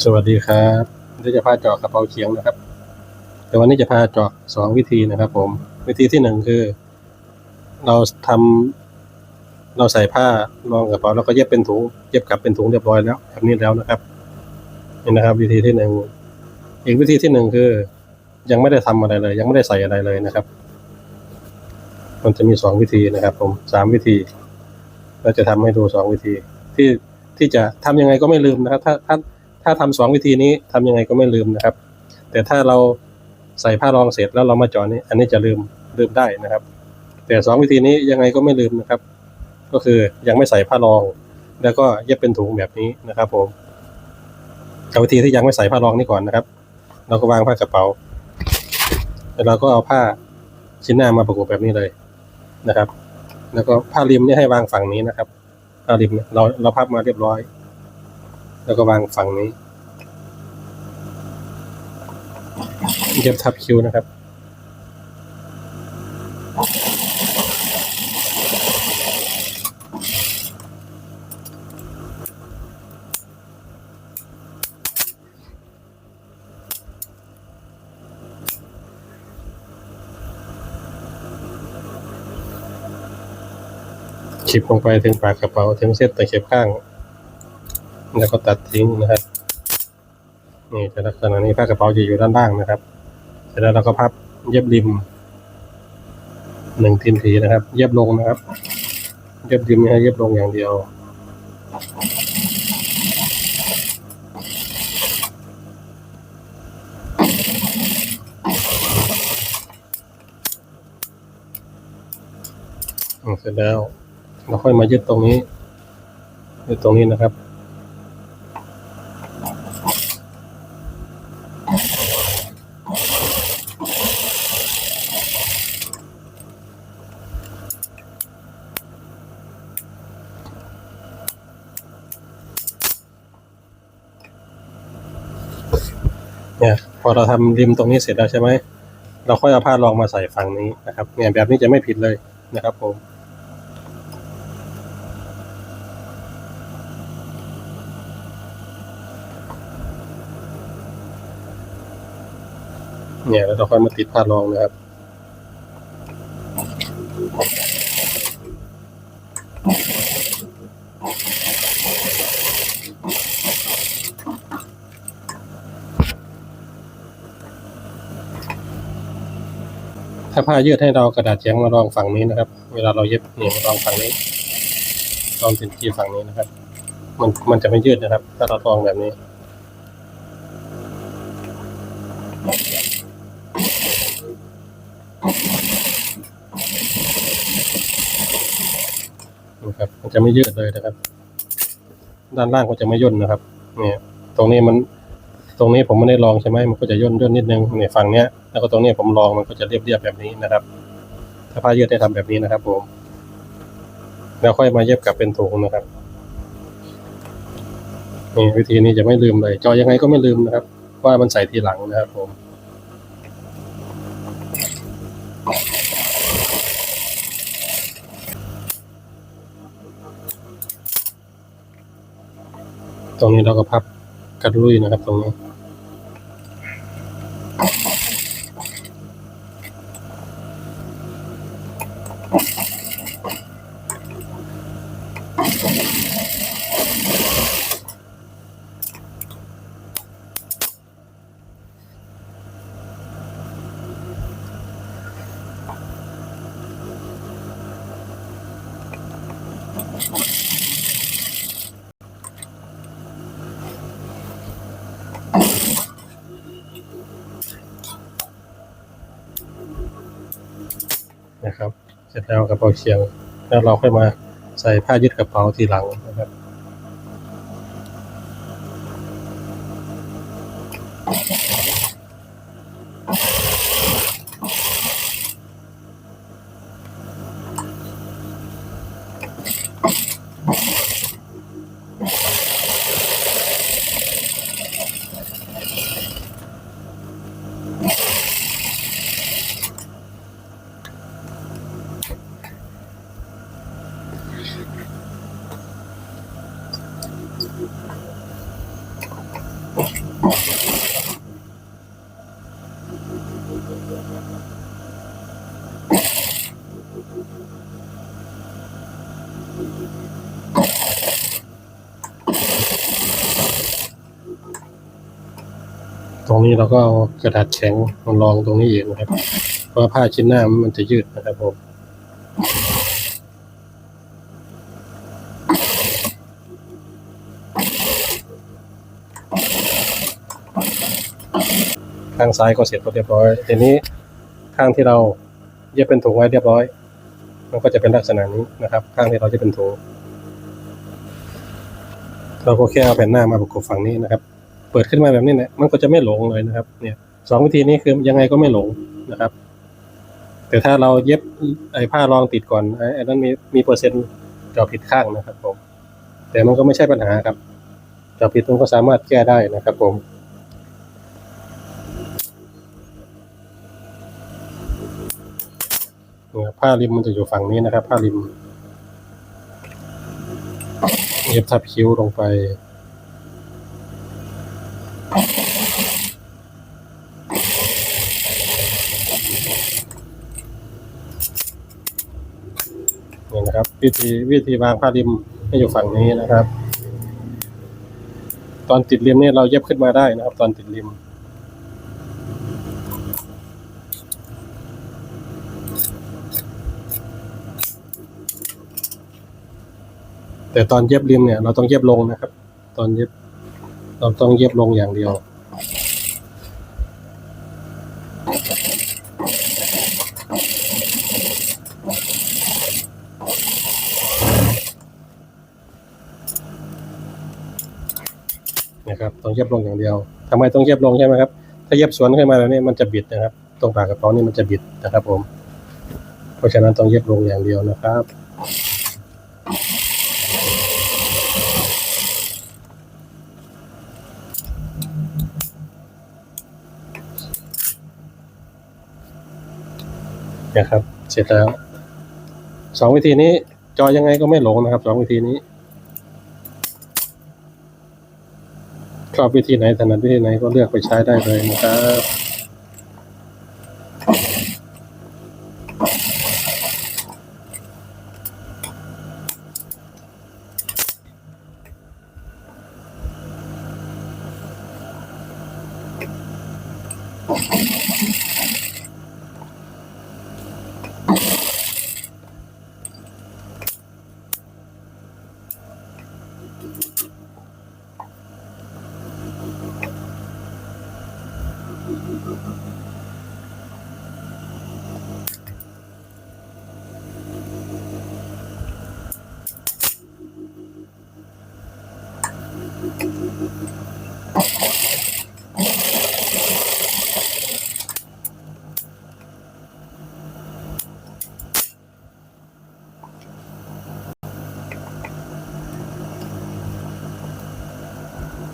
สวัสดีครับวันนี้จะพาเจาะกระเป๋าเขียงนะครับ แต่วันนี้จะพาเจาะสองวิธีนะครับ ผม วิธีที่หนึ่งคือ เราทำเราใส่ผ้ารองกระเป๋าแล้วก็เย็บเป็นถุงเย็บกลับเป็นถุงเรียบร้อยแล้วแบบนี้แล้วนะครับนี่นะครับ วิธีที่หนึ่งอีกวิธีที่หนึ่งคือ ยังไม่ได้ทำอะไรเลย ยังไม่ได้ใส่อะไรเลยนะครับ มันจะมีสองวิธีนะครับ ผมสามวิธีเราจะทำให้ดูสองวิธี ที่ที่จะทำยังไงก็ไม่ลืมนะครับ ถ้าถ้า ถ้าทำสองวิธีนี้ทำยังไงก็ไม่ลืมนะครับ แต่ถ้าเราใส่ผ้ารองเสร็จแล้วเรามาจาะนี้ อันนี้จะลืมลืมได้นะครับ แต่สองวิธีนี้ยังไงก็ไม่ลืมนะครับ ก็คือยังไม่ใส่ผ้ารอง แล้วก็เย็บเป็นถุงแบบนี้นะครับ ผมเอาวิธีที่ยังไม่ใส่ผ้ารองนี่ก่อนนะครับ เราก็วางผ้ากระเป๋าแล้วเราก็เอาผ้าชิ้นหน้ามาประกบแบบนี้เลยนะครับ แล้วก็ผ้าริมนี่ให้วางฝั่งนี้นะครับผ้าริมเราเราพับมาเรียบร้อย แล้วก็วางฝั่งนี้ เย็บทับคิ้วนะครับฉิบลงไปถึงปากกระเป๋าถึงเส้นตะเข็บข้าง แล้วก็ตัดทิ้งนะครับ นี่จะลักษณะนี้ผ้ากระเป๋าจะอยู่ด้านล่างนะครับ เสร็จแล้วเราก็พับเย็บริมหนึ่งทีมทีนะครับ เย็บลงนะครับ เย็บริมให้เย็บลงอย่างเดียวอืมเสร็จแล้วเราค่อยมายึดตรงนี้ยึดตรงนี้นะครับ พอเราทำริมตรงนี้เสร็จแล้วใช่ไหม เราค่อยเอาผ้ารองมาใส่ฝั่งนี้นะครับเนี่ยแบบนี้จะไม่ผิดเลยนะครับผมเนี่ยแล้วเราค่อยมาติดผ้ารองนะครับ ผ้ายืดให้เรากระดาษแจ้งมารองฝั่งนี้นะครับ เวลาเราเย็บเนี่ยรองฝั่งนี้รองติดที่ฝั่งนี้นะครับ มันมันจะไม่ยืดนะครับ ถ้าเรารองแบบนี้นะครับมันจะไม่ยืดเลยนะครับ ด้านล่างก็จะไม่ย่นนะครับ เนี่ย ตรงนี้มัน ตรงนี้ผมไม่ได้ลองใช่ไหมมันก็จะย่นย่นนิดนึงเนี่ยฝั่งเนี้ยแล้วก็ตรงนี้ผมลองมันก็จะเรียบเรียบๆแบบนี้นะครับ ถ้าผ้ายืดได้ทำแบบนี้นะครับผม แล้วค่อยมาเย็บกลับเป็นถุงนะครับนี่วิธีนี้จะไม่ลืมเลย จอยังไงก็ไม่ลืมนะครับ ว่ามันใส่ทีหลังนะครับผมตรงนี้เราก็พับ กระดุยนะครับตรงนี้ นะครับ เสร็จแล้วกระเป๋าเชียง แล้วเราค่อยมาใส่ผ้ายึดกระเป๋าทีหลังนะครับ ตรงนี้เราก็เอากระดาษแข็งมารองตรงนี้เองนะครับ เพราะผ้าชิ้นหน้ามันจะยืดนะครับผม ข้างซ้ายก็เสร็จเรียบร้อยทีนี้ข้างที่เราเย็บเป็นถุงไว้เรียบร้อย มันก็จะเป็นลักษณะนี้นะครับ ข้างที่เราจะเป็นถุงเราก็แค่เอาแผ่นหน้ามาประกบฝั่งนี้นะครับ เปิดขึ้นมาแบบนี้เนี่ยมันก็จะไม่หลงเลยนะครับ เนี่ยสองวิธีนี้คือยังไงก็ไม่หลงนะครับ แต่ถ้าเราเย็บไอ้ผ้ารองติดก่อนไอ้ไอนั้นมีมีเปอร์เซ็นต์เจาะผิดข้างนะครับผมแต่มันก็ไม่ใช่ปัญหาครับเจาะผิดมันก็สามารถแก้ได้นะครับผม เนี่ยผ้าริมมันจะอยู่ฝั่งนี้นะครับ ผ้าริมเย็บทับคิ้วลงไป นี่นะครับ วิธีวิธีวางผ้าริมให้อยู่ฝั่งนี้นะครับ ตอนติดริมเนี่ยเราเย็บขึ้นมาได้นะครับ ตอนติดริม แต่ตอนเย็บริมเนี่ยเราต้องเย็บลงนะครับ ตอนเย็บเราต้องเย็บลงอย่างเดียว นะครับ ต้องเย็บลงอย่างเดียวทำไมต้องเย็บลงใช่ไหมครับ ถ้าเย็บสวนขึ้นมาแล้วนี่มันจะบิดนะครับ ตรงปากกระเป๋านี่มันจะบิดนะครับ ผม เพราะฉะนั้นต้องเย็บลงอย่างเดียวนะครับ นะครับ เสร็จแล้วสองวิธีนี้ จอยังไงก็ไม่หลงนะครับสองวิธีนี้ชอบวิธีไหนถนัดวิธีไหนก็เลือกไปใช้ได้เลยนะครับ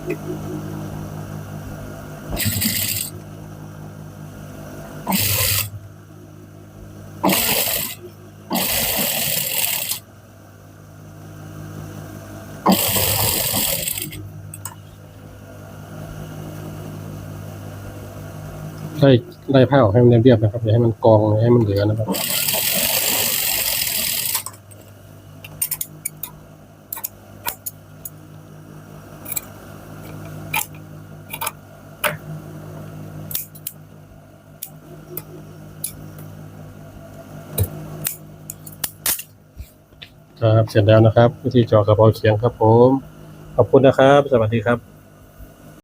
ไล่ไล่ผ้าออกให้มันเรียบๆนะครับอย่าให้มันกองอย่าให้มันเหลือนะครับ ครับเสร็จแล้วนะครับ วิธีเจาะกระเป๋าเขียงครับผม ขอบคุณนะครับ สวัสดีครับ